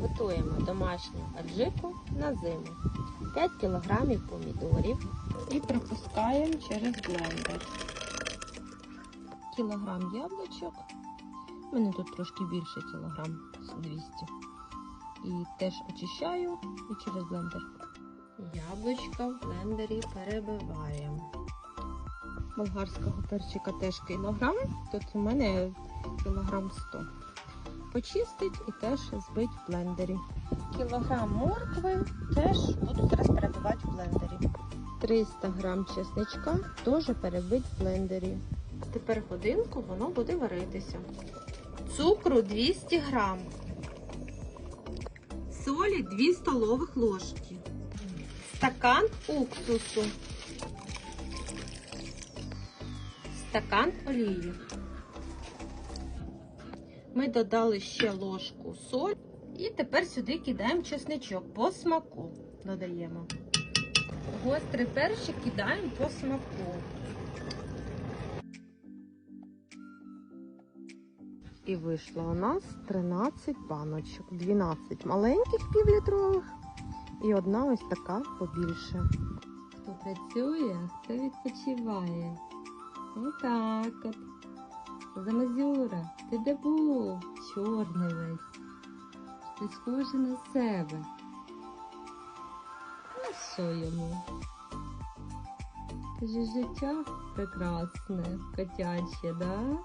Готуємо домашню аджику на зиму. 5 кг помідорів і пропускаємо через блендер. Кілограм яблучок. У мене тут трошки більше кілограм 200. І теж очищаю і через блендер. Яблучка в блендері перебиваємо. Болгарського перчика теж кілограм. Тут у мене кілограм 100. Почистить і теж збить в блендері. Кілограм моркви теж буду зараз перебивати в блендері. 300 грам чесничка теж перебить в блендері. Тепер годинку воно буде варитися. Цукру 200 грам. Солі 2 столових ложки. Стакан уксусу. Стакан олії. Ми додали ще ложку соль. І тепер сюди кидаємо чесничок по смаку. Додаємо. Гострий перчик кидаємо по смаку. І вийшло у нас 13 баночок. 12 маленьких півлітрових і одна ось така побільше. Хто працює, хто відпочиває. Отак от. Замазюра, ти де був? Чорний весь. Ти схожий на себе. А що йому? Каже, життя прекрасне, котяче, да?